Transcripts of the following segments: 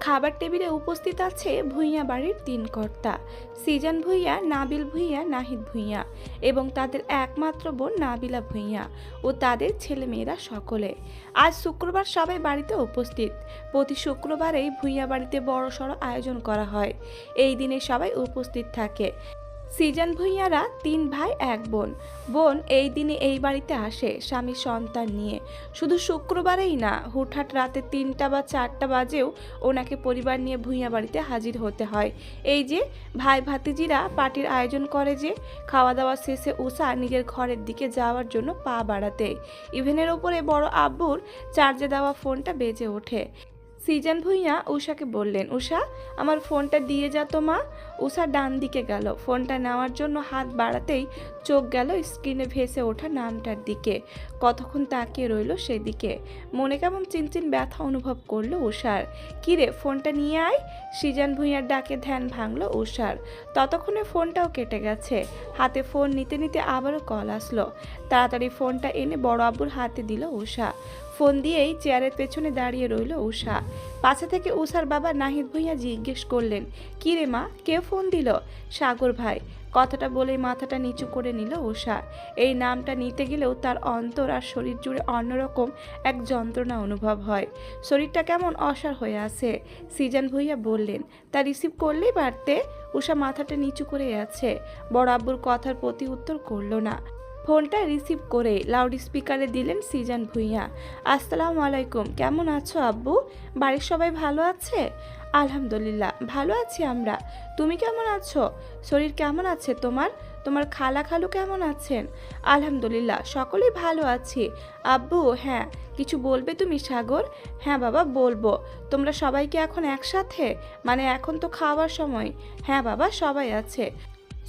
খাবার টেবিলে উপস্থিত আছে ভূঁইয়া বাড়ির তিন কর্তা, সিজান ভূঁইয়া, নাবিল ভূঁইয়া, নাহিদ ভূঁইয়া এবং তাদের একমাত্র বোন নাবিলা ভূঁইয়া ও তাদের ছেলেমেয়েরা সকলে। আজ শুক্রবার সবাই বাড়িতে উপস্থিত। প্রতি শুক্রবারেই ভূঁইয়া বাড়িতে বড় সড় আয়োজন করা হয়। এই দিনে সবাই উপস্থিত থাকে। সিজান ভূঁইয়ারা তিন ভাই, এক বোন। বোন এই দিনে এই বাড়িতে আসে স্বামী সন্তান নিয়ে। শুধু শুক্রবারেই না, হুটহাট রাতে তিনটা বা চারটা বাজেও ওনাকে পরিবার নিয়ে ভূঁইয়া বাড়িতে হাজির হতে হয়। এই যে, ভাই ভাতিজিরা পার্টির আয়োজন করে যে খাওয়া দাওয়া শেষে উষা নিজের ঘরের দিকে যাওয়ার জন্য পা বাড়াতে। ইভেনের ওপরে বড় আব্বুর চার্জে দেওয়া ফোনটা বেজে ওঠে। সিজান ভুইয়া উষাকে বললেন উষা আমার ফোনটা দিয়ে যা তো মা। উষা ডান দিকে গেল। ফোনটা নেওয়ার জন্য হাত বাড়াতেই চোখ গেল স্ক্রিনে ভেসে ওঠা নামটার দিকে। কতক্ষণ তাকিয়ে রইল সেদিকে। মনে কেমন চিনচিন ব্যথা অনুভব করল উষার কিরে ফোনটা নিয়ে আয়? সিজান ভুইয়ার ডাকে ধ্যান ভাঙল উষার ততক্ষণে ফোনটাও কেটে গেছে। হাতে ফোন নিতে নিতে আবারও কল আসলো। তাড়াতাড়ি ফোনটা এনে বড় আব্বুর হাতে দিল উষা ফোন দিয়েই চেয়ারের পেছনে দাঁড়িয়ে রইল উষা পাশে থেকে উষার বাবা নাহিদ ভুইয়া জিজ্ঞেস করলেন, কি রে মা, কে ফোন দিল? সাগর ভাই। কথাটা বলে মাথাটা নিচু করে নিল উষা এই নামটা নিতে গেলেও তার অন্তর আর শরীর জুড়ে অন্যরকম এক যন্ত্রণা অনুভব হয়। শরীরটা কেমন অসার হয়ে আছে, সিজান ভুইয়া বললেন। তা রিসিভ করলেই পারতে? উষা মাথাটা নিচু করে আছে। বড় আব্বুর কথার প্রতি উত্তর করল না। ফোনটা রিসিভ করে লাউড স্পিকারে দিলেন সিজান ভুইয়া। আসসালামু আলাইকুম, কেমন আছো আব্বু? বাড়ির সবাই ভালো আছে? আলহামদুলিল্লাহ, ভালো আছি আমরা। তুমি কেমন আছো? শরীর কেমন আছে তোমার? তোমার খালা খালু কেমন আছেন? আলহামদুলিল্লাহ, সকলেই ভালো আছি। আব্বু হ্যাঁ কিছু বলবে তুমি সাগর? হ্যাঁ বাবা, বলব। তোমরা সবাইকে এখন একসাথে? মানে এখন তো খাওয়ার সময়। হ্যাঁ বাবা, সবাই আছে।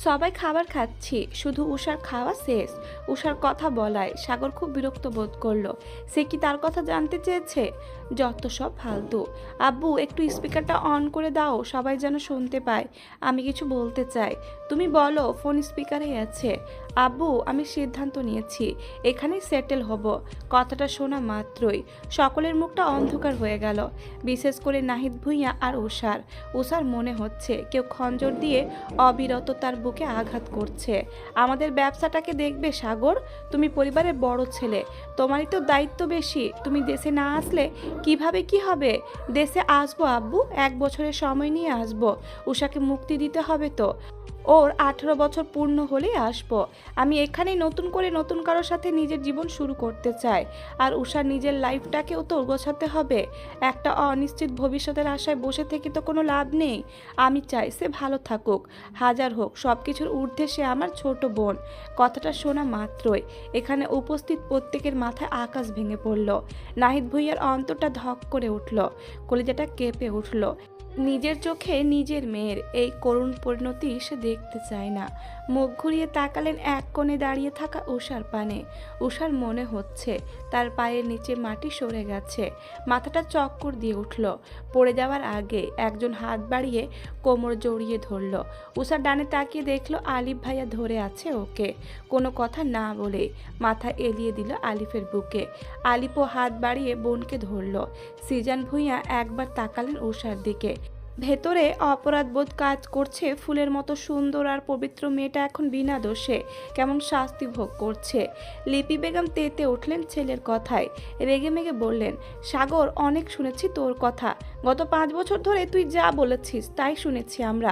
সবাই খাবার খাচ্ছি, শুধু উষার খাওয়া শেষ। উষার কথা বলায় সাগর খুব বিরক্ত বোধ করল। সে কি তার কথা জানতে চেয়েছে? যত সব ফালতু। আব্বু, একটু স্পিকারটা অন করে দাও, সবাই যেন শুনতে পায়। আমি কিছু বলতে চাই। তুমি বলো, ফোন স্পিকারেই আছে। আব্বু, আমি সিদ্ধান্ত নিয়েছি। এখানেই সেটেল হব। কথাটা শোনা মাত্রই। সকলের মুখটা অন্ধকার হয়ে গেল। বিশেষ করে নাহিদ ভুইয়া আর উষার উষার মনে হচ্ছে কেউ খঞ্জর দিয়ে অবিরত তার বুকে আঘাত করছে। আমাদের ব্যবসাটাকে দেখবে সাগর? তুমি পরিবারের বড় ছেলে। তোমারই তো দায়িত্ব বেশি। তুমি দেশে না আসলে কীভাবে কি হবে? দেশে আসব আব্বু, এক বছরের সময় নিয়ে আসব। উষাকে মুক্তি দিতে হবে তো। ওর আঠেরো বছর পূর্ণ হলেই আসব। আমি এখানেই নতুন করে নতুন কারোর সাথে নিজের জীবন শুরু করতে চাই। আর উষার নিজের লাইফটাকেও তো গোছাতে হবে। একটা অনিশ্চিত ভবিষ্যতের আশায় বসে থেকে তো কোনো লাভ নেই। আমি চাই সে ভালো থাকুক। হাজার হোক সব কিছুর ঊর্ধ্বে সে আমার ছোট বোন। কথাটা শোনা মাত্রই। এখানে উপস্থিত প্রত্যেকের মাথায় আকাশ ভেঙে পড়ল। নাহিদ ভুইয়ার অন্তরটা ধক করে উঠল। কলিজাটা কেঁপে উঠল। নিজের চোখে নিজের মেয়ের এই করুণ পরিণতি সে দেখতে চায় না। মুখ ঘুরিয়ে তাকালেন এক কোণে দাঁড়িয়ে থাকা উষার পানে। উষার মনে হচ্ছে, তার পায়ের নিচে মাটি সরে গেছে। মাথাটা চক্কর দিয়ে উঠল। পড়ে যাওয়ার আগে একজন হাত বাড়িয়ে কোমর জড়িয়ে ধরল। উষার ডানে তাকিয়ে দেখল আলিফ ভাইয়া ধরে আছে ওকে। কোনো কথা না বলে মাথা এলিয়ে দিল আলিফের বুকে। আলিফও হাত বাড়িয়ে বোনকে ধরল। সিজান ভুইয়া একবার তাকালেন উষার দিকে। ভেতরে অপরাধবোধ কাজ করছে, ফুলের মতো সুন্দর আর পবিত্র মেয়েটা এখন বিনা দোষে, কেমন শাস্তি ভোগ করছে। লিপি বেগম তেতে উঠলেন ছেলের কথায়, রেগে মেগে বললেন, সাগর, অনেক শুনেছি তোর কথা। গত পাঁচ বছর ধরে তুই যা বলেছিস তাই শুনেছি আমরা।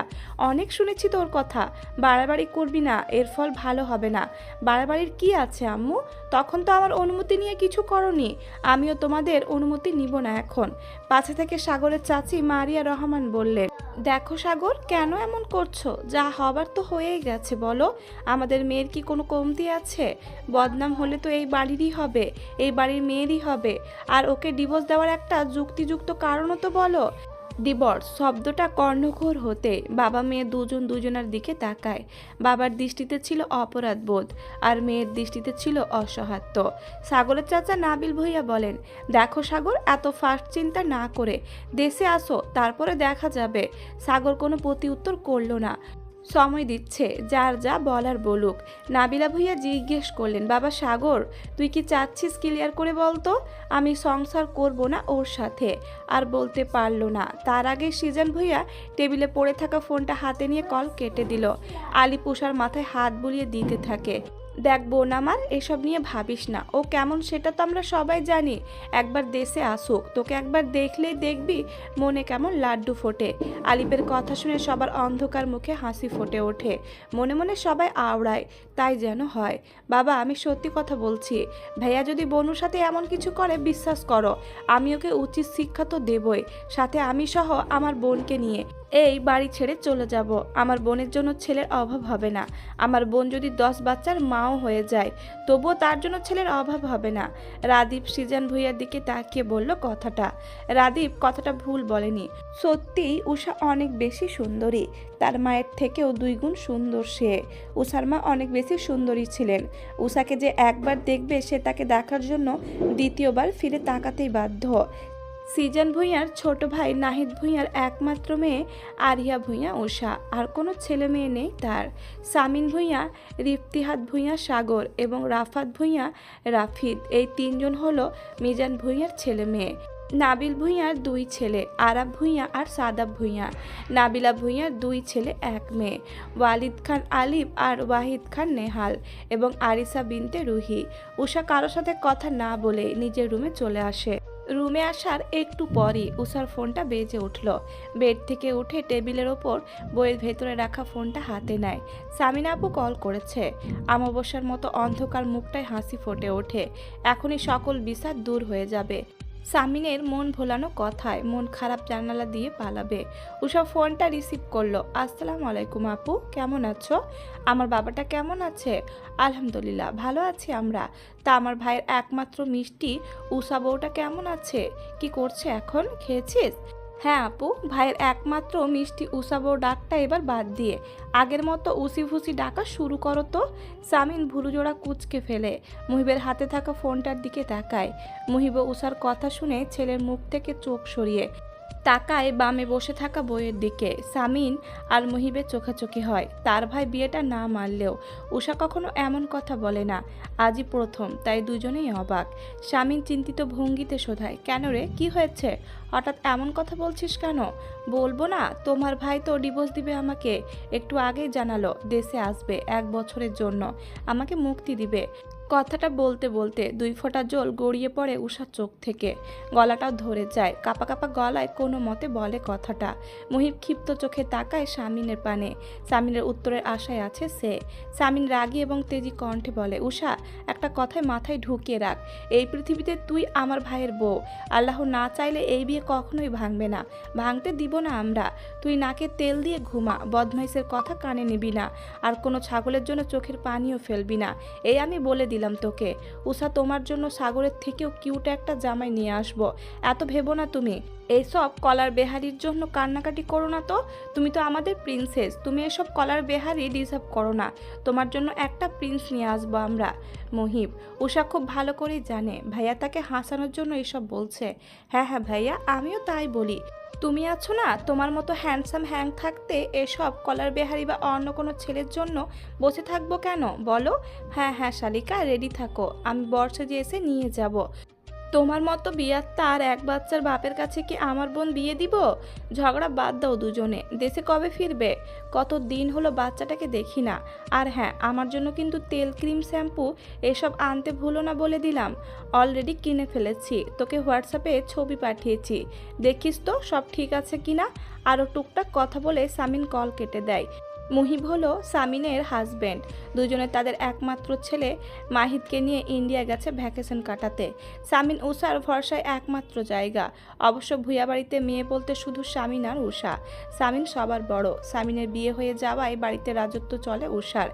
অনেক শুনেছি তোর কথা। বাড়াবাড়ি করবি না, এর ফল ভালো হবে না। বাড়াবাড়ির কি আছে, আম্মু? তখন তো আমার অনুমতি নিয়ে কিছু করনি। আমিও তোমাদের অনুমতি নিব না এখন। পাশে থেকে সাগরের চাচি মারিয়া রহমান বললেন, দেখো সাগর, কেন এমন করছ? যা হবার তো হয়েই গেছে, বলো। আমাদের মেয়ের কি কোনো কমতি আছে? বদনাম হলে তো এই বাড়িরই হবে, এই বাড়ির মেয়েরই হবে। আর ওকে ডিভোর্স দেওয়ার একটা যুক্তিযুক্ত কারণও তো বলো। ডিভোর্স শব্দটা কর্ণঘোর হতে বাবা মেয়ে দুজন দুজনের দিকে তাকায়। বাবার দৃষ্টিতে ছিল অপরাধ বোধ, আর মেয়ের দৃষ্টিতে ছিল অসহাত্য। সাগরের চাচা নাবিল ভইয়া বলেন, দেখো সাগর, এত ফাস্ট চিন্তা না করে দেশে আসো, তারপরে দেখা যাবে। সাগর কোনো প্রতি উত্তর করল না। সময় দিচ্ছে, যার যা বলার বলুক। নাবিলা ভুইয়া জিজ্ঞেস করলেন, বাবা সাগর, তুই কি চাচ্ছিস ক্লিয়ার করে বলতো? আমি সংসার করব না ওর সাথে। আর বলতে পারল না। তার আগে সিজন ভুইয়া টেবিলে পড়ে থাকা ফোনটা হাতে নিয়ে কল কেটে দিল। আলি পুষার মাথায় হাত বুলিয়ে দিতে থাকে। দেখ বোন আমার, এসব নিয়ে ভাবিস না। ও কেমন সেটা তো আমরা সবাই জানি। একবার দেশে আসুক, তোকে একবার দেখলেই দেখবি মনে কেমন লাড্ডু ফোটে। আলিপের কথা শুনে সবার অন্ধকার মুখে হাসি ফোটে ওঠে। মনে মনে সবাই আওড়ায় তাই যেন হয়। বাবা, আমি সত্যি কথা বলছি। ভাইয়া যদি বনুর সাথে এমন কিছু করে, বিশ্বাস করো, আমি ওকে উচিত শিক্ষা তো দেবই। সাথে আমি সহ আমার বোনকে নিয়ে। এই, বাড়ি ছেড়ে চলে যাব। আমার বোনের জন্য ছেলের অভাব হবে না। আমার বোন যদি দশ বাচ্চার মাও হয়ে যায়, তবুও তার জন্য ছেলের অভাব হবে না। রাদীপ সিজান ভুইয়ার দিকে তাকিয়ে বলল কথাটা। রাদীপ কথাটা ভুল বলেনি। সত্যিই উষা অনেক বেশি সুন্দরী। তার মায়ের থেকেও দুই গুণ সুন্দর সে। উষার মা অনেক বেশি সুন্দরী ছিলেন। উষাকে যে একবার দেখবে, সে তাকে দেখার জন্য দ্বিতীয়বার ফিরে তাকাতেই বাধ্য। সিজন ভুঁইয়ার ছোট ভাই নাহিদ ভুঁইয়ার একমাত্র মেয়ে আরিয়া ভুঁইয়া উষা আর কোনো ছেলে মেয়ে নেই তার। সামিন ভুঁইয়া, রিফতিহাত ভুঁইয়া সাগর এবং রাফাত ভুঁইয়া রাফিদ এই তিনজন হলো মিজান ভুঁইয়ার ছেলে মেয়ে। নাবিল ভুঁইয়ার দুই ছেলে, আরাব ভুঁইয়া আর সাদাব ভুঁইয়া। নাবিলা ভুঁইয়ার দুই ছেলে, এক মেয়ে। ওয়ালিদ খান আলিফ আর ওয়াহিদ খান নেহাল এবং আরিসা বিনতে রুহি। উষা কারোর সাথে কথা না বলে নিজের রুমে চলে আসে। রুমে আসার একটু পরই উষার ফোনটা বেজে উঠল। বেড থেকে উঠে টেবিলের ওপর বইয়ের ভেতরে রাখা ফোনটা হাতে নেয়। সামিনা আপু কল করেছে। আমাবস্যার মতো অন্ধকার মুখটায় হাসি ফোটে ওঠে। এখনই সকল বিষাদ দূর হয়ে যাবে। সামিনের মন ভোলানো কথায় মন খারাপ জানালা দিয়ে পালাবে। উষা ফোনটা রিসিভ করল। আসসালাম আলাইকুম আপু, কেমন আছো? আমার বাবাটা কেমন আছে? আলহামদুলিল্লাহ, ভালো আছি আমরা। তা আমার ভাইয়ের একমাত্র মিষ্টি, উষা বউটা কেমন আছে? কি করছে এখন? খেয়েছিস? হ্যাঁ আপু, ভাইয়ের একমাত্র মিষ্টি উষা বউ ডাকটা এবার বাদ দিয়ে। আগের মতো উসি ফুসি ডাকা শুরু করো তো। সামিন ভুলুজোড়া কুচকে ফেলে, মুহিবের হাতে থাকা ফোনটার দিকে তাকায়। মুহিব উষার কথা শুনে ছেলের মুখ থেকে চোখ সরিয়ে তাকায় বামে বসে থাকা বইয়ের দিকে। সামিন আর মুহিবের চোখাচোখি হয়। তার ভাই বিয়েটা না মানলেও উষা কখনো এমন কথা বলে না। আজই প্রথম, তাই দুজনেই অবাক। সামিন চিন্তিত ভঙ্গিতে শোধায়, কেন রে? কি হয়েছে? হঠাৎ এমন কথা বলছিস কেন? বলব না, তোমার ভাই তো ডিভোর্স দিবে আমাকে। একটু আগেই জানালো, দেশে আসবে এক বছরের জন্য। আমাকে মুক্তি দিবে। কথাটা বলতে বলতে দুই ফোঁটা জল গড়িয়ে পড়ে উষার চোখ থেকে। গলাটাও ধরে যায়, কাপা কাপা গলায় কোনো মতে বলে কথাটা। মুহিব ক্ষিপ্ত চোখে তাকায় সামিনের পানে। সামিনের উত্তরের আশায় আছে সে। সামিন রাগী এবং তেজি কণ্ঠে বলে উষা একটা কথায় মাথায় ঢুকিয়ে রাখ। এই পৃথিবীতে তুই আমার ভাইয়ের বউ। আল্লাহ না চাইলে এই বিয়ে কখনোই ভাঙবে না। ভাঙতে দিব না আমরা। তুই নাকে তেল দিয়ে ঘুমা। বদমাইশের কথা কানে নিবি না। আর কোনো ছাগলের জন্য চোখের পানিও ফেলবি না। এই আমি বলে দিলাম তোকে। উষা তোমার জন্য সাগরের থেকেও কিউটা একটা জামাই নিয়ে আসব। এত ভেবো না তুমি। এইসব কলার বেহারির জন্য কান্নাকাটি করো না তো। তুমি তো আমাদের প্রিন্সেস তুমি এসব কলার বেহারি ডিজার্ভ করো না। তোমার জন্য একটা প্রিন্স নিয়ে আসব আমরা। মহিব উষা খুব ভালো করেই জানে। ভাইয়া তাকে হাসানোর জন্য এসব বলছে। হ্যাঁ হ্যাঁ ভাইয়া, আমিও তাই বলি। তুমি আছো না? তোমার মতো হ্যান্ডসাম হ্যাং থাকতে এসব কলার বেহারি বা অন্য কোনো ছেলের জন্য বসে থাকব কেন? বলো। হ্যাঁ হ্যাঁ শালিকা রেডি থাকো। আমি বর্ষে যে এসে নিয়ে যাব। তোমার মতো বিয়ার তার এক বাচ্চার বাপের কাছে কি আমার বোন বিয়ে দিব? ঝগড়া বাদ দাও দুজনে, দেশে কবে ফিরবে? কত দিন হলো বাচ্চাটাকে দেখি না। আর হ্যাঁ আমার জন্য কিন্তু তেল, ক্রিম, শ্যাম্পু এসব আনতে ভুলো না বলে দিলাম। অলরেডি কিনে ফেলেছি, তোকে হোয়াটসঅ্যাপে ছবি পাঠিয়েছি। দেখিস তো সব ঠিক আছে কিনা? আরও টুকটাক কথা বলে সামিন কল কেটে দেয়। মুহিব হলো সামিনের হাজব্যান্ড দুজনে তাদের একমাত্র ছেলে মাহিদকে নিয়ে ইন্ডিয়া গেছে ভ্যাকেশন কাটাতে। সামিন উষার ভরসায় একমাত্র জায়গা। অবশ্য ভূয়া বাড়িতে মেয়ে বলতে শুধু সামিন আর উষা সামিন সবার বড়। সামিনের বিয়ে হয়ে যাওয়ায় বাড়িতে রাজত্ব চলে উষার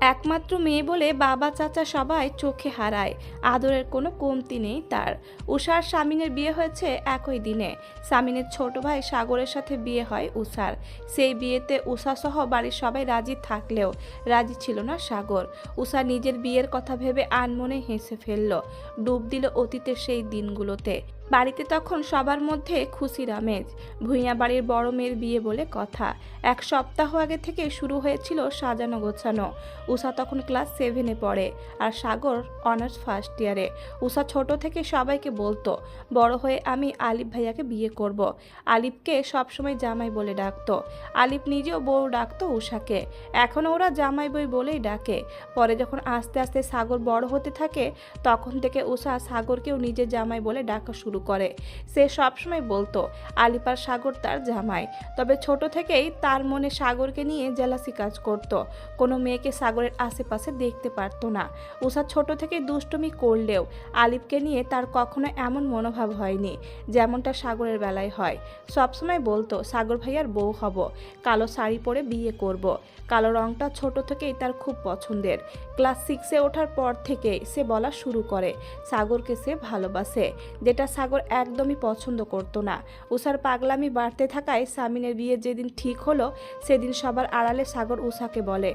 একমাত্র মেয়ে বলে বাবা চাচা সবাই চোখে হারায়। আদরের কোনো কমতি নেই তার। উষার সামিনের বিয়ে হয়েছে একই দিনে। সামিনের ছোট ভাই সাগরের সাথে বিয়ে হয় উষার সেই বিয়েতে উষা সহ বাড়ির সবাই রাজি থাকলেও রাজি ছিল না সাগর। উষা নিজের বিয়ের কথা ভেবে আনমনে হেসে ফেলল। ডুব দিল অতীতের সেই দিনগুলোতে। বাড়িতে তখন সবার মধ্যে খুশির আমেজ, ভূঁইয়া বাড়ির বড় মেয়ের বিয়ে বলে কথা। এক সপ্তাহ আগে থেকে শুরু হয়েছিল সাজানো গোছানো। উষা তখন ক্লাস সেভেনে পড়ে আর সাগর অনার্স ফার্স্ট ইয়ারে। উষা ছোট থেকে সবাইকে বলতো, বড় হয়ে আমি আলিফ ভাইয়াকে বিয়ে করব। আলিফকে সবসময় জামাই বলে ডাকতো। আলিফ নিজেও বউ ডাকতো উষাকে। এখন ওরা জামাই বই বলেই ডাকে। পরে যখন আস্তে আস্তে সাগর বড় হতে থাকে, তখন থেকে উষা সাগরকেও নিজের জামাই বলে ডাকা শুরু করে। সে সবসময় বলতো, আলিপার সাগর তার জামাই। তবে ছোট থেকেই তার মনে সাগরকে নিয়ে জেলাসি কাজ করত। কোনো মেয়েকে সাগরের আশেপাশে দেখতে পারতো না। উষা ছোট থেকে দুষ্টুমি করলেও আলিফকে নিয়ে তার কখনো এমন মনোভাব হয়নি, যেমনটা সাগরের বেলায় হয়। সবসময় বলতো, সাগর ভাইয়ার বউ হব, কালো শাড়ি পরে বিয়ে করব। কালো রংটা ছোট থেকেই তার খুব পছন্দের। ক্লাস সিক্সে ওঠার পর থেকে সে বলা শুরু করে, সাগরকে সে ভালোবাসে। যেটা সাগর একদমই পছন্দ করতো না। উষার পাগলামি বাড়তে থাকায় সামিনের বিয়ে যেদিন ঠিক হলো, সেদিন সবার আড়ালে সাগর উষাকে বলে,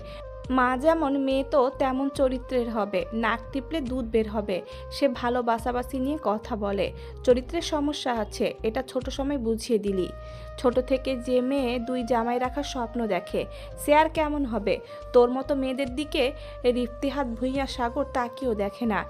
মা যেমন মেয়ে তো তেমন চরিত্রের হবে, নাক টিপলে দুধ বের হবে। সে ভালো বাসাবাসি নিয়ে কথা বলে, চরিত্রের সমস্যা আছে, এটা ছোট সময় বুঝিয়ে দিলি। ছোট থেকে যে মেয়ে দুই জামাই রাখার স্বপ্ন দেখে, সে আর কেমন হবে? তোর মতো মেয়েদের দিকে রিফতিহাত ভুইয়া সাগর তাকিয়েও দেখে না।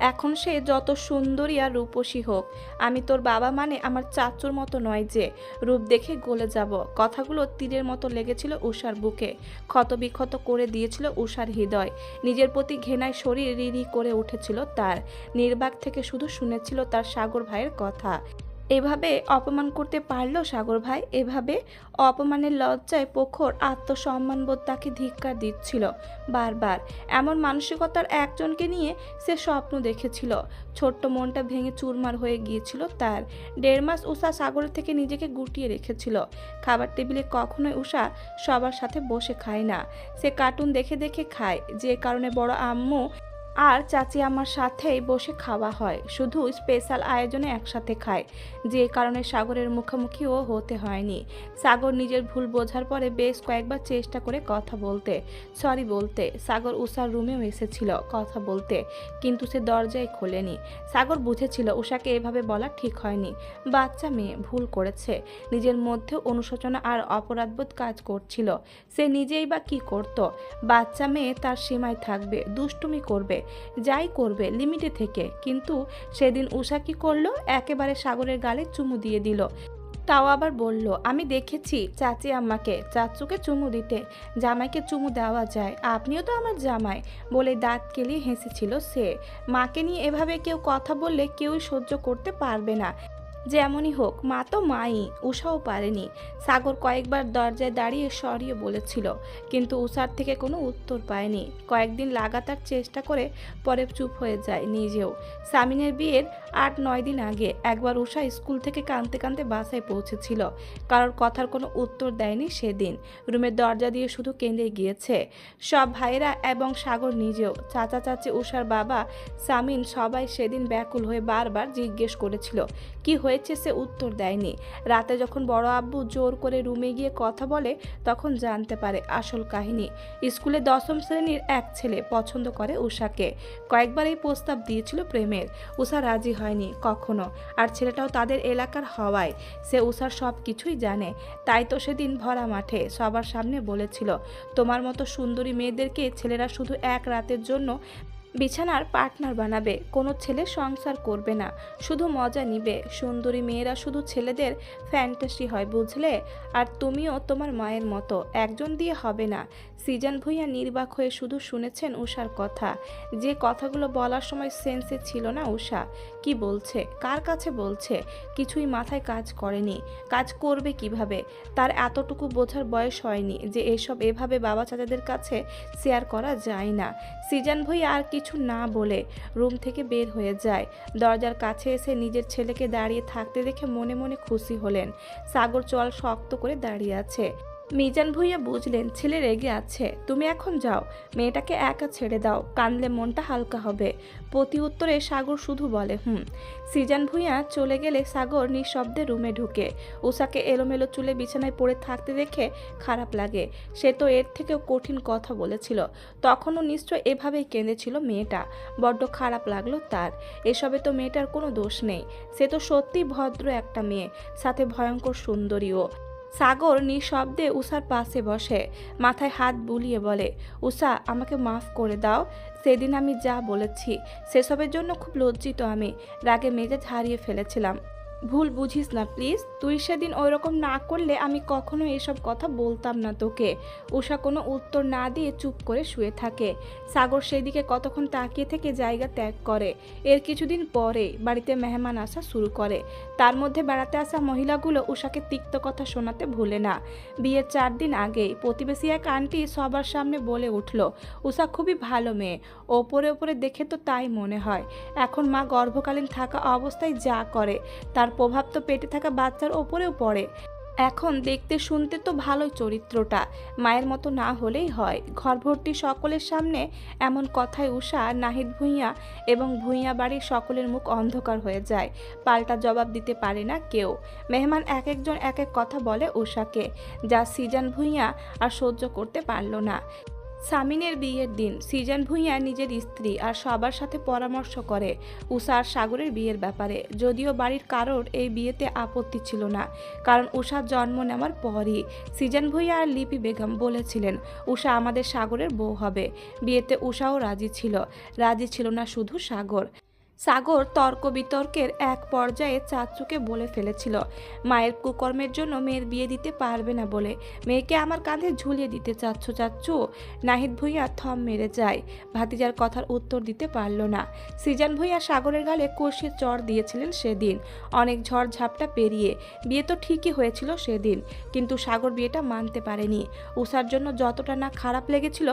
এখন সে যত সুন্দরী আর রূপসী হোক, আমি তোর বাবা মানে আমার চাচুর মতো নয় যে, রূপ দেখে গলে যাব। কথাগুলো তীরের মতো লেগেছিল উষার বুকে। ক্ষতবিক্ষত করে দিয়েছিল উষার হৃদয়। নিজের প্রতি ঘেনায় শরীর রিরি করে উঠেছিল তার। নির্বাক থেকে শুধু শুনেছিল তার সাগর ভাইয়ের কথা। এভাবে অপমান করতে পারল সাগর ভাই। এভাবে অপমানের লজ্জায় প্রখর আত্মসম্মানবোধ তাকে ধিক্কার দিচ্ছিল বারবার। এমন মানসিকতার একজনকে নিয়ে সে স্বপ্ন দেখেছিল। ছোট্ট মনটা ভেঙে চুরমার হয়ে গিয়েছিল তার। দেড় মাস উষা সাগরের থেকে নিজেকে গুটিয়ে রেখেছিল। খাবার টেবিলে কখনোই উষা সবার সাথে বসে খায় না। সে কার্টুন দেখে দেখে খায়। যে কারণে বড় আম্মু আর চাচি আমার সাথেই বসে খাওয়া হয়। শুধু স্পেশাল আয়োজনে একসাথে খায়, যে কারণে সাগরের মুখোমুখিও হতে হয়নি। সাগর নিজের ভুল বোঝার পরে বেশ কয়েকবার চেষ্টা করে কথা বলতে, সরি বলতে, সাগর উষার রুমেও এসেছিল কথা বলতে, কিন্তু সে দরজায় খোলেনি। সাগর বুঝেছিল উষাকে এভাবে বলা ঠিক হয়নি। বাচ্চা মেয়ে, ভুল করেছে। নিজের মধ্যে অনুশোচনা আর অপরাধবোধ কাজ করছিল। সে নিজেই বা কি করত? বাচ্চা মেয়ে তার সীমায় থাকবে, দুষ্টুমি করবে। যাই করবে লিমিটে থেকে। কিন্তু সেদিন উষা কি করল? একেবারে সাগরের গালে চুমু দিয়ে দিল। তাও আবার বলল, আমি দেখেছি চাচি আম্মাকে, চাচুকে চুমু দিতে। জামাইকে চুমু দেওয়া যায়। আপনিও তো আমার জামাই। বলে দাঁত কেলিয়ে হেসেছিল সে। মাকে নিয়ে এভাবে কেউ কথা বললে কেউই সহ্য করতে পারবে না। যেমনই হোক, মা তো মাই উষাও পারেনি। সাগর কয়েকবার দরজায় দাঁড়িয়ে সরিয়ে বলেছিল, কিন্তু উষার থেকে কোনো উত্তর পায়নি। কয়েকদিন লাগাতার চেষ্টা করে পরে চুপ হয়ে যায় নিজেও। সামিনের বিয়ের আট নয় দিন আগে একবার উষা স্কুল থেকে কাঁদতে কাঁদতে বাসায় পৌঁছেছিল। কারোর কথার কোনো উত্তর দেয়নি সেদিন। রুমের দরজা দিয়ে শুধু কেঁদে গিয়েছে। সব ভাইয়েরা এবং সাগর নিজেও, চাচা চাচি উষার বাবা সামিন সবাই সেদিন ব্যাকুল হয়ে বারবার জিজ্ঞেস করেছিল, কি হয়েছে সে উত্তর দেয়নি। রাতে যখন বড় আব্বু জোর করে রুমে গিয়ে কথা বলে, তখন জানতে পারে আসল কাহিনী। স্কুলে দশম শ্রেণির এক ছেলে পছন্দ করে উষাকে কয়েকবার এই প্রস্তাব দিয়েছিল প্রেমের। উষা রাজি হয়নি কখনো। আর ছেলেটাও তাদের এলাকার হওয়ায়। সে উষার সব কিছুই জানে। তাই তো সেদিন ভরা মাঠে সবার সামনে বলেছিল, তোমার মতো সুন্দরী মেয়েদেরকে ছেলেরা শুধু এক রাতের জন্য বিছানার পার্টনার বানাবে, কোনো ছেলে সংসার করবে না, শুধু মজা নিবে। সুন্দরী মেয়েরা শুধু ছেলেদের ফ্যান্টাসি হয়, বুঝলে? আর তুমিও তোমার মায়ের মতো, একজন দিয়ে হবে না। সিজন ভুইয়া নির্বাক হয়ে শুধু শুনেছেন উষার কথা। যে কথাগুলো বলার সময় সেন্সে ছিল না উষা কি বলছে, কার কাছে বলছে, কিছুই মাথায় কাজ করেনি। কাজ করবে কীভাবে? তার এতটুকু বোঝার বয়স হয়নি যে এসব এভাবে বাবা চাচাদের কাছে শেয়ার করা যায় না। সিজান ভুইয়া আর কিছু না বলে রুম থেকে বের হয়ে যায়। দরজার কাছে এসে নিজের ছেলেকে দাঁড়িয়ে থাকতে দেখে মনে মনে খুশি হলেন। সাগর চল শক্ত করে দাঁড়িয়ে আছে। মিজান ভুইয়া বুঝলেন, ছেলে রেগে আছে। তুমি এখন যাও, মেয়েটাকে একা ছেড়ে দাও, কানলে মনটা হালকা হবে। প্রতি উত্তরে সাগর শুধু বলে, হুম। সিজান ভুইয়া চলে গেলে সাগর নিঃশব্দে রুমে ঢুকে। উষাকে এলোমেলো চুলে বিছানায় পড়ে থাকতে দেখে খারাপ লাগে। সে তো এর থেকেও কঠিন কথা বলেছিল। তখনও নিশ্চয় এভাবেই কেঁদেছিল মেয়েটা। বড্ড খারাপ লাগল তার। এসবে তো মেয়েটার কোনো দোষ নেই। সে তো সত্যি ভদ্র একটা মেয়ে, সাথে ভয়ঙ্কর সুন্দরীও। সাগর নিঃশব্দে উষার পাশে বসে, মাথায় হাত বুলিয়ে বলে, উষা, আমাকে মাফ করে দাও। সেদিন আমি যা বলেছি, সেসবের জন্য খুব লজ্জিত আমি। রাগে মেজাজ হারিয়ে ফেলেছিলাম। ভুল বুঝিস না, প্লিজ। তুই সেদিন ওই রকম না করলে আমি কখনো এসব কথা বলতাম না তোকে। উষা কোনো উত্তর না দিয়ে চুপ করে শুয়ে থাকে। সাগর সেদিকে কতক্ষণ তাকিয়ে থেকে জায়গা ত্যাগ করে। এর কিছুদিন পরে বাড়িতে মেহমান আসা শুরু করে। তার মধ্যে বেড়াতে আসা মহিলাগুলো উষাকে তিক্ত কথা শোনাতে ভুলে না। বিয়ের চার দিন আগেই প্রতিবেশী এক আন্টি সবার সামনে বলে উঠল উষা খুবই ভালো মেয়ে। ওপরে ওপরে দেখে তো তাই মনে হয়। এখন মা গর্ভকালীন থাকা অবস্থায় যা করে, তার প্রভাব তো পেটে থাকা বাচ্চার ওপরেও পড়ে। এখন দেখতে শুনতে তো ভালোই চরিত্রটা, মায়ের মতো না হলেই হয়। ঘর ভর্তি সকলের সামনে এমন কথায় উষা, নাহিদ ভূঁইয়া এবং ভূঁইয়া বাড়ির সকলের মুখ অন্ধকার হয়ে যায়। পাল্টা জবাব দিতে পারে না কেউ। মেহমান এক একজন এক এক কথা বলে উষাকে, যা সিজান ভূঁইয়া আর সহ্য করতে পারল না। সামিনের বিয়ের দিন সিজন ভূঁইয়া নিজের স্ত্রী আর সবার সাথে পরামর্শ করে উষার সাগরের বিয়ের ব্যাপারে। যদিও বাড়ির কারোর এই বিয়েতে আপত্তি ছিল না, কারণ উষার জন্ম নেওয়ার পরই সিজন ভূঁইয়া আর লিপি বেগম বলেছিলেন উষা আমাদের সাগরের বউ হবে। বিয়েতে উষাও রাজি ছিল রাজি ছিল না শুধু সাগর। সাগর তর্ক বিতর্কের এক পর্যায়ে চাচুকে বলে ফেলেছিল, মায়ের কুকর্মের জন্য মেয়ের বিয়ে দিতে পারবে না বলে। মেয়েকে আমার কাঁধে ঝুলিয়ে দিতে চাচ্ছ, চাচ্ছু? নাহিদ ভুইয়া থম মেরে যায়। ভাতিজার কথার উত্তর দিতে পারল না। সিজান ভুইয়া সাগরের গালে কষিয়ে চড় দিয়েছিলেন সেদিন। অনেক ঝড় ঝাপটা পেরিয়ে। বিয়ে তো ঠিকই হয়েছিল সেদিন, কিন্তু সাগর বিয়েটা মানতে পারেনি। উষার জন্য যতটা না খারাপ লেগেছিল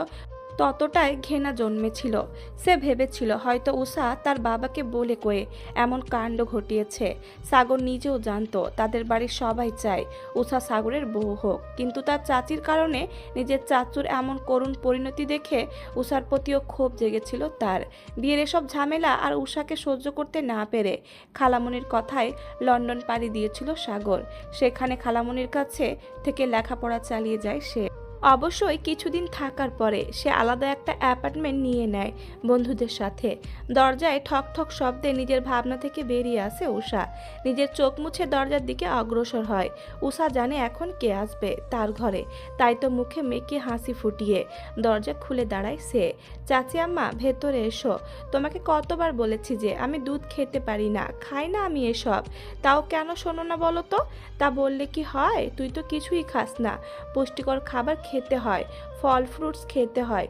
ততটাই ঘেনা জন্মেছিল। সে ভেবেছিল হয়তো উষা তার বাবাকে বলে কয়ে এমন কাণ্ড ঘটিয়েছে। সাগর নিজেও জানতো তাদের বাড়ির সবাই চায় উষা সাগরের বউ হোক। কিন্তু তার চাচির কারণে নিজের চাচুর এমন করুণ পরিণতি দেখে উষার প্রতিও ক্ষোভ জেগেছিল তার। বিয়ের এসব ঝামেলা আর উষাকে সহ্য করতে না পেরে খালামনির কথায় লন্ডন পাড়ি দিয়েছিল সাগর। সেখানে খালামনির কাছে থেকে লেখাপড়া চালিয়ে যায় সে। অবশ্যই কিছুদিন থাকার পরে সে আলাদা একটা অ্যাপার্টমেন্ট নিয়ে নেয় বন্ধুদের সাথে। দরজায় ঠক ঠক শব্দে নিজের ভাবনা থেকে বেরিয়ে আসে উষা নিজের চোখ মুছে দরজার দিকে অগ্রসর হয়। উষা জানে এখন কে আসবে তার ঘরে। তাই তো মুখে মেকে হাসি ফুটিয়ে দরজা খুলে দাঁড়ায় সে। চাচি আম্মা, ভেতরে এসো। তোমাকে কতবার বলেছি যে আমি দুধ খেতে পারি না, খাই না আমি এসব। তাও কেন শোনো না বলো তো? তা বললে কি হয়? তুই তো কিছুই খাস না। পুষ্টিকর খাবার খেতে হয়, ফল ফ্রুটস খেতে হয়।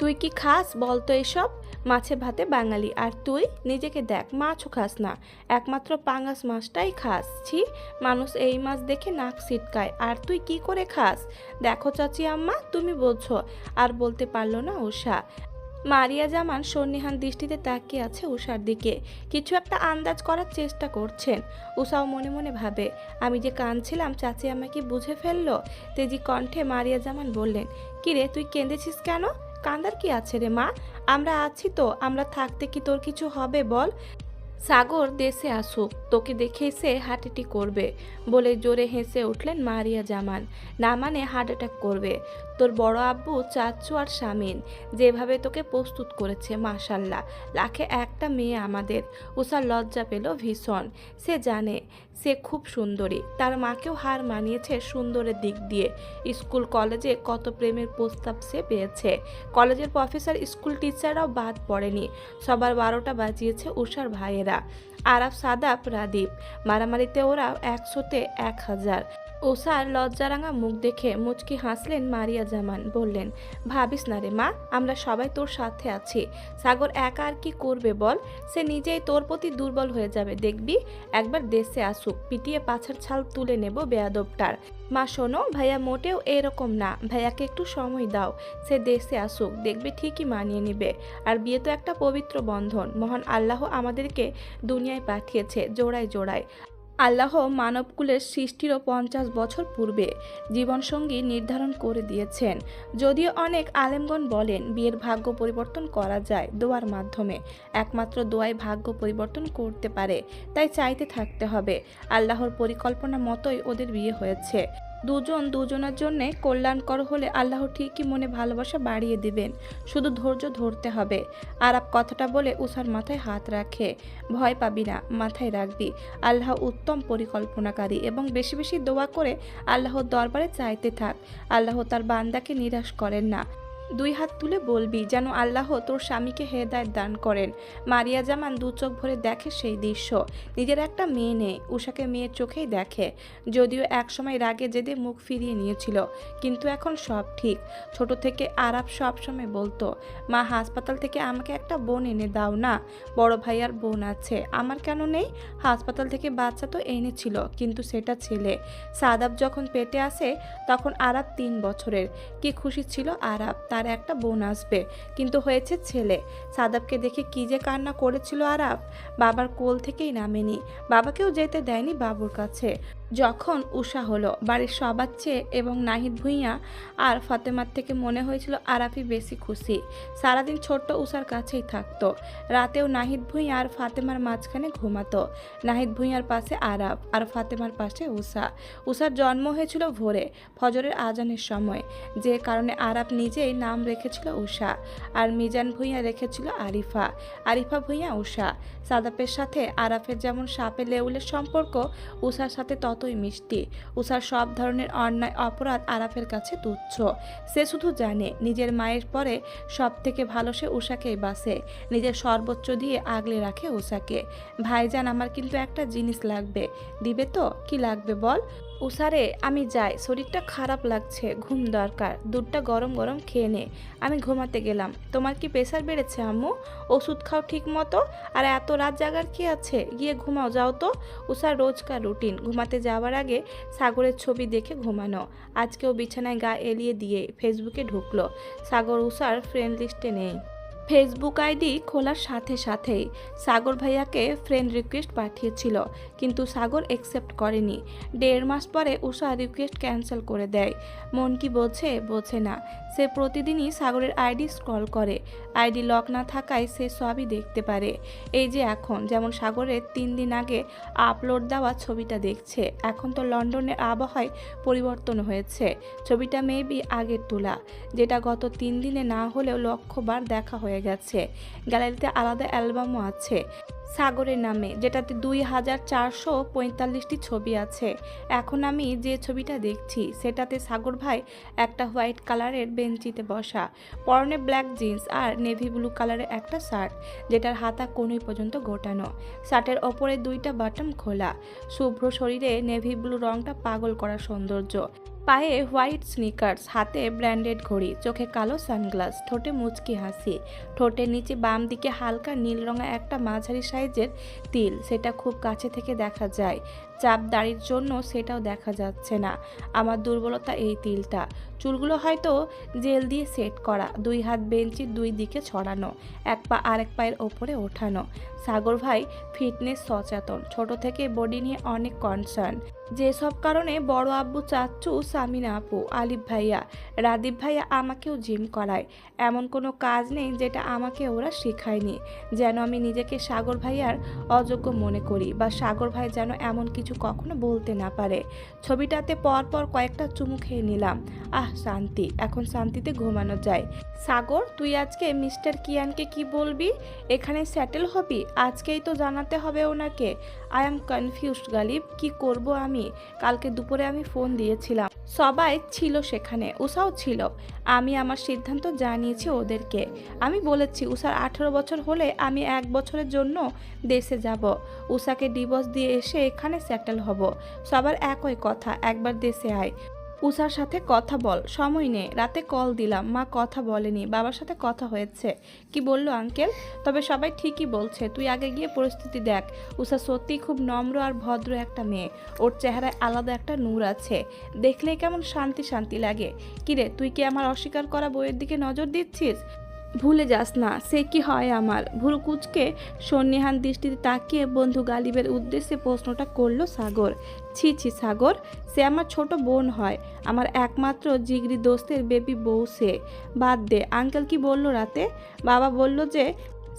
তুই কি খাস বলতো এসব? মাছে ভাতে বাঙালি। আর তুই? নিজেকে দেখ, মাছও খাস না। একমাত্র পাঙ্গাস মাছটাই খাস। ছি, মানুষ এই মাছ দেখে নাক ছিটকায়। আর তুই কি করে খাস? দেখো চাচি আম্মা, তুমি বোঝো। আর বলতে পারল না উষা মারিয়া জামান সন্নিহান দৃষ্টিতে তাকিয়ে আছে উষার দিকে। কিছু একটা আন্দাজ করার চেষ্টা করছেন। উষাও মনে মনে ভাবে, আমি যে কাঁদছিলাম, চাচি আমাকে বুঝে ফেলল? তেজি কণ্ঠে মারিয়া জামান বললেন কিরে তুই কেঁদেছিস কেন? কান্দার কি আছে রে মা? আমরা আছি তো, আমরা থাকতে কি তোর কিছু হবে বল? সাগর দেশে আসুক, তোকে দেখে সে হার্ট করবে বলে জোরে হেসে উঠলেন মারিয়া জামান। না মানে হার্ট অ্যাটাক করবে। তোর বড় আব্বু, চাচু আর স্বামীন যেভাবে তোকে প্রস্তুত করেছে, মাশাল্লাহ। লাখে একটা মেয়ে আমাদের। উষা লজ্জা পেল ভীষণ। সে জানে সে খুব সুন্দরী। তার মাকেও হার মানিয়েছে সুন্দরের দিক দিয়ে। স্কুল কলেজে কত প্রেমের প্রস্তাব সে পেয়েছে। কলেজের প্রফেসর, স্কুল টিচাররাও বাদ পড়েনি। সবার বারোটা বাজিয়েছে উষার ভাইয়েরা। আরাফ, সাদাপ, রাদীপ। মারামারিতে ওরা একশোতে এক হাজার। ওষার লজ্জারাঙা মুখ দেখে মুচকি হাসলেন মারিয়া জামান বললেন, ভাবিস না রে মা, আমরা সবাই তোর সাথে আছি। সাগর একা আর কি করবে বল? সে নিজেই তোর প্রতি দুর্বল হয়ে যাবে, দেখবি? একবার দেশে আসুক, পিটিয়ে পাছার ছাল তুলে নেব বেয়াদবটার। মা, শোনো, ভাইয়া মোটেও এরকম না। ভাইয়াকে একটু সময় দাও, সে দেশে আসুক, দেখবে ঠিকই মানিয়ে নিবে। আর বিয়ে তো একটা পবিত্র বন্ধন। মহান আল্লাহ আমাদেরকে দুনিয়ায় পাঠিয়েছে, জোড়ায় জোড়ায়। আল্লাহ মানবকুলের সৃষ্টিরও পঞ্চাশ বছর পূর্বে জীবনসঙ্গী নির্ধারণ করে দিয়েছেন। যদিও অনেক আলেমগণ বলেন, বিয়ের ভাগ্য পরিবর্তন করা যায় দোয়ার মাধ্যমে। একমাত্র দোয়ায় ভাগ্য পরিবর্তন করতে পারে, তাই চাইতে থাকতে হবে। আল্লাহর পরিকল্পনা মতোই ওদের বিয়ে হয়েছে। দুজন দুজনের জন্যে কল্যাণকর হলে আল্লাহ ঠিকই মনে ভালোবাসা বাড়িয়ে দিবেন। শুধু ধৈর্য ধরতে হবে। আরাব কথাটা বলে উষার মাথায় হাত রাখে। ভয় পাবি না, মাথায় রাখবি। আল্লাহ উত্তম পরিকল্পনাকারী এবং বেশি বেশি দোয়া করে আল্লাহর দরবারে চাইতে থাক। আল্লাহ তার বান্দাকে নিরাশ করেন না। দুই হাত তুলে বলবি যেন আল্লাহ তোর স্বামীকে হেদায়ত দান করেন। মারিয়া জামান দু চোখ ভরে দেখে সেই দৃশ্য। নিজের একটা মেয়ে নেই উষাকে মেয়ের চোখেই দেখে। যদিও একসময় রাগে জেদে মুখ ফিরিয়ে নিয়েছিল, কিন্তু এখন সব ঠিক। ছোট থেকে আরাপ সব সময় বলতো, মা, হাসপাতাল থেকে আমাকে একটা বোন এনে দাও না। বড় ভাইয়ার বোন আছে। আমার কেন নেই? হাসপাতাল থেকে বাচ্চা তো এনেছিল, কিন্তু সেটা ছেলে। সাদাব যখন পেটে আসে, তখন আরাব তিন বছরের। কি খুশি ছিল আরাব তার একটা বোন আসবে। কিন্তু হয়েছে ছেলে। সাদাবকে দেখে কি যে কান্না করেছিল আরাব বাবার কোল থেকেই নামেনি। বাবাকেও যেতে দেয়নি বাবুর কাছে। যখন উষা হলো, বাড়ির সবার চেয়ে এবং নাহিদ ভুঁইয়া আর ফাতেমার থেকে মনে হয়েছিল আরাফি বেশি খুশি। সারাদিন ছোট্ট উষার কাছেই থাকতো। রাতেও নাহিদ ভুঁইয়া আর ফাতেমার মাঝখানে ঘুমাতো। নাহিদ ভুঁইয়ার পাশে আরাফ আর ফাতেমার পাশে উষা। উষার জন্ম হয়েছিল ভোরে, ফজরের আজানের সময়। যে কারণে আরাফ নিজেই নাম রেখেছিল উষা আর মিজান ভুঁইয়া রেখেছিল আরিফা। আরিফা ভুঁইয়া উষা। সাদাপের সাথে আরাফের যেমন সাপে লেউলের সম্পর্ক, উষার সাথে ততই মিষ্টি। উষার সব ধরনের অন্যায়, অপরাধ আরাফের কাছে তুচ্ছ। সে শুধু জানে, নিজের মায়ের পরে সব থেকে ভালো সে উষাকেই বাসে। নিজের সর্বোচ্চ দিয়ে আগলে রাখে উষাকে ভাইজান, আমার কিন্তু একটা জিনিস লাগবে। দিবে তো? কি লাগবে বল? উষারে আমি যাই। শরীরটা খারাপ লাগছে, ঘুম দরকার। দুধটা গরম গরম খেয়ে নে। আমি ঘুমাতে গেলাম। তোমার কি প্রেশার বেড়েছে, আম্মু? ওষুধ খাও ঠিক মতো আর এত রাত জাগার কি আছে? গিয়ে ঘুমাও, যাও তো। উষার রোজকার রুটিন। ঘুমাতে যাওয়ার আগে সাগরের ছবি দেখে ঘুমানো। আজকেও বিছানায় গা এলিয়ে দিয়ে ফেসবুকে ঢুকলো। সাগর উষার ফ্রেন্ড লিস্টে নেই। ফেসবুক আইডি খোলার সাথে সাথেই সাগর ভাইয়াকে ফ্রেন্ড রিকোয়েস্ট পাঠিয়েছিল, কিন্তু সাগর একসেপ্ট করেনি। দেড় মাস পরে উষা রিকোয়েস্ট ক্যান্সেল করে দেয়। মন কি বোঝে বোঝে না। সে প্রতিদিনই সাগরের আইডি স্ক্রল করে। আইডি লক না থাকায় সে সবই দেখতে পারে। এই যে এখন, যেমন সাগরের তিন দিন আগে আপলোড দেওয়া ছবিটা দেখছে, এখন তো লন্ডনের আবহাওয়ায় পরিবর্তন হয়েছে। ছবিটা মেবি আগের তোলা। যেটা গত তিন দিনে না হলেও লক্ষবার দেখা হয়ে গেছে। গ্যালারিতে আলাদা অ্যালবামও আছে। সাগরের নামে, যেটাতে দুই হাজার চারশো পঁয়তাল্লিশটি ছবি আছে। এখন আমি যে ছবিটা দেখছি, সেটাতে সাগর ভাই একটা হোয়াইট কালারের বেঞ্চিতে বসা, পরনে ব্ল্যাক জিন্স আর নেভি ব্লু কালারের একটা শার্ট, যেটার হাতা কোনোই পর্যন্ত গোটানো। শার্টের ওপরে দুইটা বাটন খোলা। শুভ্র শরীরে নেভি ব্লু রংটা পাগল করা সৌন্দর্য। পায়ে হোয়াইট স্নিকার্স, হাতে ব্র্যান্ডেড ঘড়ি, চোখে কালো সানগ্লাস, ঠোঁটে মুচকি হাসি, ঠোঁটের নিচে বাম দিকে হালকা নীল রঙা একটা মাঝারি সাইজের তিল, সেটা খুব কাছে থেকে দেখা যায়। চাপ দাড়ির জন্য সেটাও দেখা যাচ্ছে না। আমার দুর্বলতা এই তিলটা। চুলগুলো হয়তো জেল দিয়ে সেট করা, দুই হাত বেঞ্চির দুই দিকে ছড়ানো, এক পা আরেক পায়ের ওপরে ওঠানো। সাগর ভাই ফিটনেস সচেতন, ছোট থেকে বডি নিয়ে অনেক কনসার্ন যেসব কারণে বড় আব্বু চাচ্চু সামিনা আপু, আলিফ ভাইয়া, রাদীপ ভাইয়া আমাকেও জিম করায়। এমন কোনো কাজ নেই যেটা আমাকে ওরা শেখায়নি। যেন আমি নিজেকে সাগর ভাইয়ার অযোগ্য মনে করি বা সাগর ভাই যেন এমন কিছু কখনো বলতে না পারে। ছবিটাতে পর পর কয়েকটা চুমু খেয়ে নিলাম। আহ, শান্তি। এখন শান্তিতে ঘুমানো যায়। সাগর, তুই আজকে মিস্টার কিয়ানকে কি বলবি? এখানে সেটেল হবি? আজকেই তো জানাতে হবে ওনাকে। I am confused Ghalib. কি করব আমি? কালকে দুপুরে আমি ফোন দিয়েছিলাম। সবাই ছিল সেখানে। উষাও ছিল। আমি আমার সিদ্ধান্ত জানিয়েছি ওদেরকে। আমি বলেছি, উষার আঠেরো বছর হলে আমি এক বছরের জন্য দেশে যাব। উষাকে ডিভোর্স দিয়ে এসে এখানে সেটেল হব। সবার একই কথা, একবার দেশে আয়। উষার সাথে কথা বল, সময় নেই রাতে কল দিলাম। মা কথা বলেনি। বাবার সাথে কথা হয়েছে। কি বলল আঙ্কেল? তবে সবাই ঠিকই বলছে। তুই আগে গিয়ে পরিস্থিতি দেখ। উষা সত্যিই খুব নম্র আর ভদ্র একটা মেয়ে। ওর চেহারায় আলাদা একটা নূর আছে। দেখলে কেমন শান্তি শান্তি লাগে। কিরে, তুই কি আমার অস্বীকার করা বইয়ের দিকে নজর দিচ্ছিস? ভুলে যাস না, সে কি হয় আমার? ভুরু কুচকে সন্নিহান দৃষ্টিতে তাকিয়ে বন্ধু গালিবের উদ্দেশ্যে প্রশ্নটা করল সাগর। ছি ছি সাগর, সে আমার ছোট বোন হয়। আমার একমাত্র জিগরি দোস্তের বেবি বউ সে। বাদ দে আঙ্কেল কি বলল রাতে? বাবা বলল যে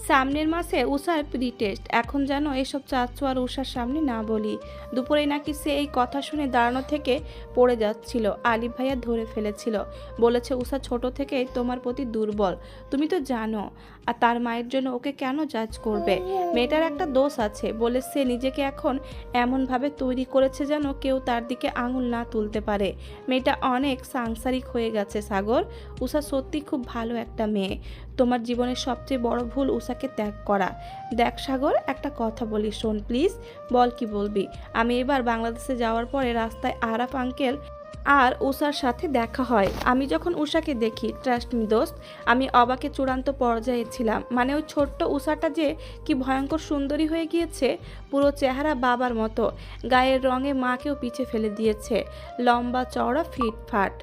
সামনের মাসে উষার প্রি টেস্ট। এখন যেন এসব চাচ্ছু আর উষার সামনে না বলি। দুপুরে নাকি সে এই কথা শুনে দাঁড়ানো থেকে পড়ে যাচ্ছিল। আলিফ ভাইয়া ধরে ফেলেছিল। বলেছে, উষা ছোট থেকেই তোমার প্রতি দুর্বল। তুমি তো জানো। আর তার মায়ের জন্য ওকে কেন জাজ করবে? মেয়েটার একটা দোষ আছে। বলে সে নিজেকে এখন এমনভাবে তৈরি করেছে যেন কেউ তার দিকে আঙুল না তুলতে পারে। মেয়েটা অনেক সাংসারিক হয়ে গেছে, সাগর। উষা সত্যি খুব ভালো একটা মেয়ে। তোমার জীবনের সবচেয়ে বড় ভুল উষাকে ত্যাগ করা। দেখ সাগর, একটা কথা বলি, শোন প্লিজ, বল কি বলবি? আমি এবার বাংলাদেশে যাওয়ার পরে রাস্তায় আরাফ, আঙ্কেল আর উষার সাথে দেখা হয়। আমি যখন উষাকে দেখি ট্রাস্ট মি দোস্ত, আমি অবাকে চূড়ান্ত পর্যায়ে ছিলাম। মানে ওই ছোট্ট উষাটা যে কি ভয়ঙ্কর সুন্দরী হয়ে গিয়েছে, পুরো চেহারা বাবার মতো। গায়ের রঙে মাকেও পিছে ফেলে দিয়েছে। লম্বা চওড়া ফিটফাট।